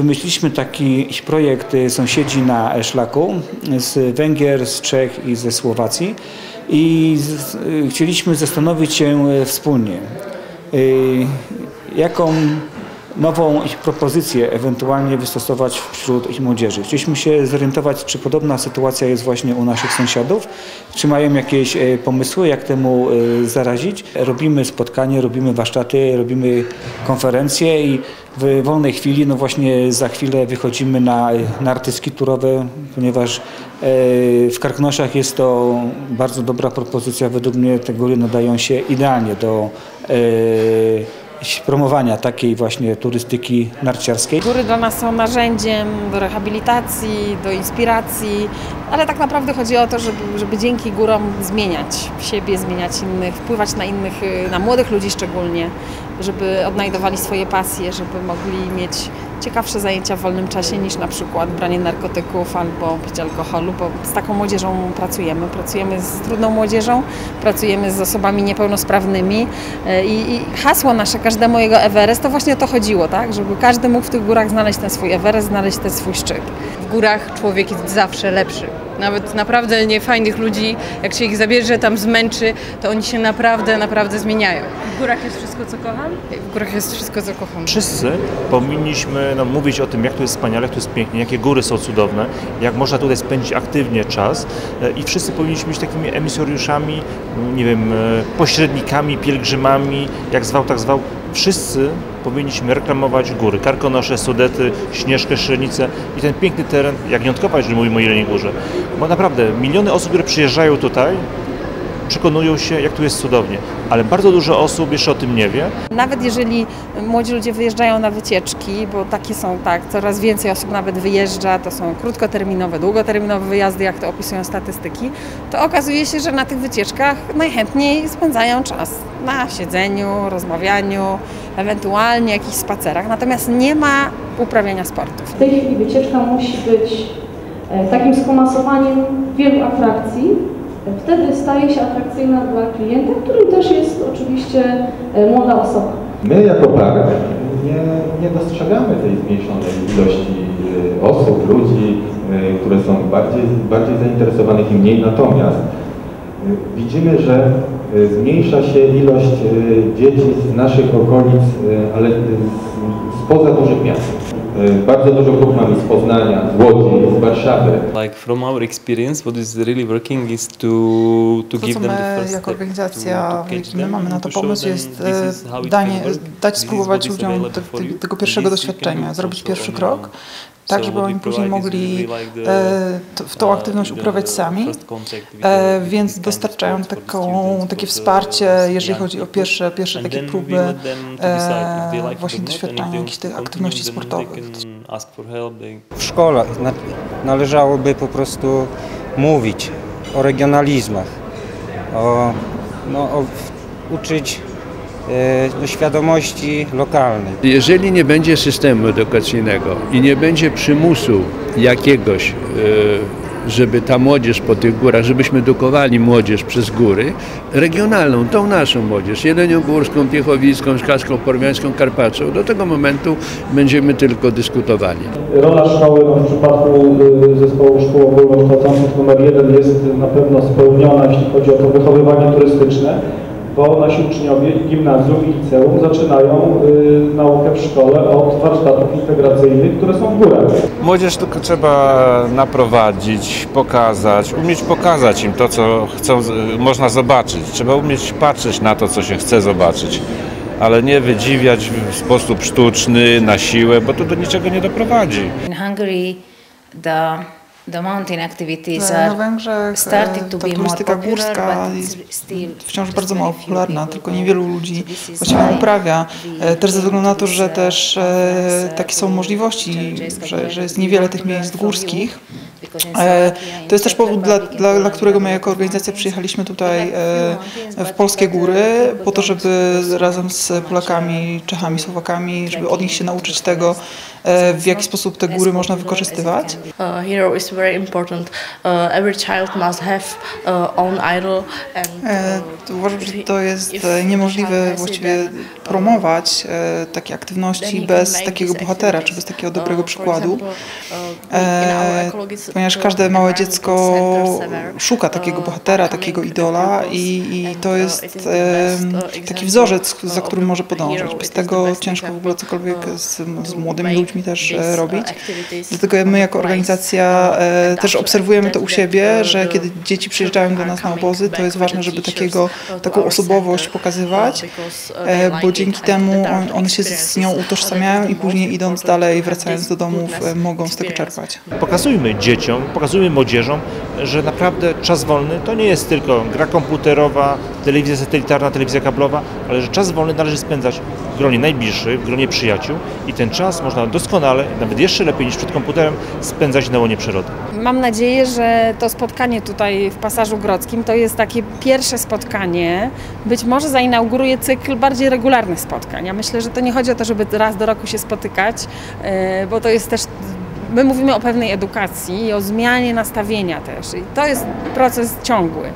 wymyśliliśmy taki projekt y, sąsiedzi na szlaku z Węgier, z Czech i ze Słowacji. I chcieliśmy zastanowić się y, wspólnie, y, jaką nową ich propozycję ewentualnie wystosować wśród ich młodzieży. Chcieliśmy się zorientować, czy podobna sytuacja jest właśnie u naszych sąsiadów, czy mają jakieś e, pomysły, jak temu e, zarazić. Robimy spotkanie, robimy warsztaty, robimy konferencje i w wolnej chwili, no właśnie za chwilę wychodzimy na narty skiturowe, ponieważ e, w Karknoszach jest to bardzo dobra propozycja. Według mnie te góry nadają się idealnie do promowania takiej właśnie turystyki narciarskiej. Góry dla nas są narzędziem do rehabilitacji, do inspiracji, ale tak naprawdę chodzi o to, żeby, żeby dzięki górom zmieniać siebie, zmieniać innych, wpływać na innych, na młodych ludzi szczególnie, żeby odnajdowali swoje pasje, żeby mogli mieć ciekawsze zajęcia w wolnym czasie niż na przykład branie narkotyków albo picie alkoholu, bo z taką młodzieżą pracujemy. Pracujemy z trudną młodzieżą, pracujemy z osobami niepełnosprawnymi e, i, i hasło nasze każdemu jego Everest to właśnie o to chodziło, tak? żeby każdy mógł w tych górach znaleźć ten swój Everest, znaleźć ten swój szczyt. W górach człowiek jest zawsze lepszy. Nawet naprawdę niefajnych ludzi, jak się ich zabierze, tam zmęczy, to oni się naprawdę, naprawdę zmieniają. W górach jest wszystko, co kocham? W górach jest wszystko, co kocham. Wszyscy powinniśmy no, mówić o tym, jak tu jest wspaniale, jak tu jest pięknie, jakie góry są cudowne, jak można tutaj spędzić aktywnie czas e, i wszyscy powinniśmy być takimi emisoriuszami, nie wiem, e, pośrednikami, pielgrzymami, jak zwał, tak zwał. Wszyscy powinniśmy reklamować góry, Karkonosze, Sudety, Śnieżkę, Szrenicę i ten piękny teren, jak Jędkowa, jeżeli mówimy o Jeleniej Górze. Bo naprawdę miliony osób, które przyjeżdżają tutaj, przekonują się, jak tu jest cudownie, ale bardzo dużo osób jeszcze o tym nie wie. Nawet jeżeli młodzi ludzie wyjeżdżają na wycieczki, bo takie są tak, coraz więcej osób nawet wyjeżdża, to są krótkoterminowe, długoterminowe wyjazdy, jak to opisują statystyki, to okazuje się, że na tych wycieczkach najchętniej spędzają czas na siedzeniu, rozmawianiu, ewentualnie jakichś spacerach, natomiast nie ma uprawiania sportów. W tej chwili wycieczka musi być e, takim skomasowaniem wielu atrakcji, wtedy staje się atrakcyjna dla klienta, którym też jest oczywiście e, młoda osoba. My jako park nie, nie dostrzegamy tej zmniejszonej ilości e, osób, ludzi, e, które są bardziej, bardziej zainteresowanych i mniej. Natomiast widzimy, że zmniejsza się ilość dzieci z naszych okolic, ale spoza dużych miast. Y, bardzo dużo grup mamy z Poznania, z Łodzi, z Warszawy. Like from our experience, what is really working is to to to, give them the first jako organizacja, catch my mamy na to pomysł, jest e, danie, dać spróbować ludziom te, te, tego pierwszego doświadczenia, do zrobić pierwszy krok. Tak żeby oni później mogli e, w tą uh, aktywność uprawiać sami, e, więc dostarczają taką, takie wsparcie, jeżeli chodzi o pierwsze, pierwsze takie próby e, właśnie doświadczania jakichś tych aktywności sportowych. W szkole na, należałoby po prostu mówić o regionalizmach, o, no, o, uczyć świadomości lokalnej. Jeżeli nie będzie systemu edukacyjnego i nie będzie przymusu jakiegoś, e, żeby ta młodzież po tych górach, żebyśmy edukowali młodzież przez góry, regionalną, tą naszą młodzież, jeleniogórską, piechowicką, szkacką, porwiańską, karpacką, do tego momentu będziemy tylko dyskutowali. Rola szkoły no, w przypadku y, zespołu szkół ogólnokształcących numer jeden jest na pewno spełniona, jeśli chodzi o to wychowywanie turystyczne, bo nasi uczniowie gimnazjum i liceum zaczynają y, naukę w szkole od warsztatów integracyjnych, które są w górach. Młodzież tylko trzeba naprowadzić, pokazać, umieć pokazać im to, co chcą, można zobaczyć. Trzeba umieć patrzeć na to, co się chce zobaczyć, ale nie wydziwiać w sposób sztuczny, na siłę, bo to do niczego nie doprowadzi. In Hungary, the the mountain activities Na are Węgrzech e, started to ta be more turystyka popular, górska jest wciąż bardzo mało popularna, tylko niewielu ludzi właściwie uprawia. E, Też ze względu na to, że też uh, e, takie są możliwości, że, że jest niewiele tych miejsc górskich. E, To jest też powód, dla, dla, dla którego my jako organizacja przyjechaliśmy tutaj e, w polskie góry, po to, żeby razem z much, uh, Polakami, Czechami, Słowakami, żeby od nich się nauczyć tego, e, w jaki sposób te góry można wykorzystywać. Hero is very important. Uh, every child must have uh, own idol E, Uważam, że to jest e, niemożliwe właściwie promować e, takie aktywności bez takiego bohatera, czy bez takiego dobrego przykładu, e, ponieważ każde małe dziecko szuka takiego bohatera, takiego idola i, i to jest e, taki wzorzec, za którym może podążać. Bez tego ciężko w ogóle cokolwiek z, z młodymi ludźmi też e, robić. Dlatego my jako organizacja e, też obserwujemy to u siebie, że kiedy dzieci przyjeżdżają do nas na obozy, to jest ważne, żeby takiego, taką osobowość pokazywać, e, bo dzięki temu on, one się z nią utożsamiają i później idąc dalej, wracając do domów, mogą z tego czerpać. Pokazujmy dzieciom, pokazujmy młodzieżom, że naprawdę czas wolny to nie jest tylko gra komputerowa, telewizja satelitarna, telewizja kablowa, ale że czas wolny należy spędzać w gronie najbliższych, w gronie przyjaciół i ten czas można doskonale, nawet jeszcze lepiej niż przed komputerem, spędzać na łonie przyrody. Mam nadzieję, że to spotkanie tutaj w Pasażu Grodzkim to jest takie pierwsze spotkanie. Być może zainauguruje cykl bardziej regularnych spotkań. Ja myślę, że to nie chodzi o to, żeby raz do roku się spotykać, e, bo to jest też My mówimy o pewnej edukacji i o zmianie nastawienia też. I to jest proces ciągły.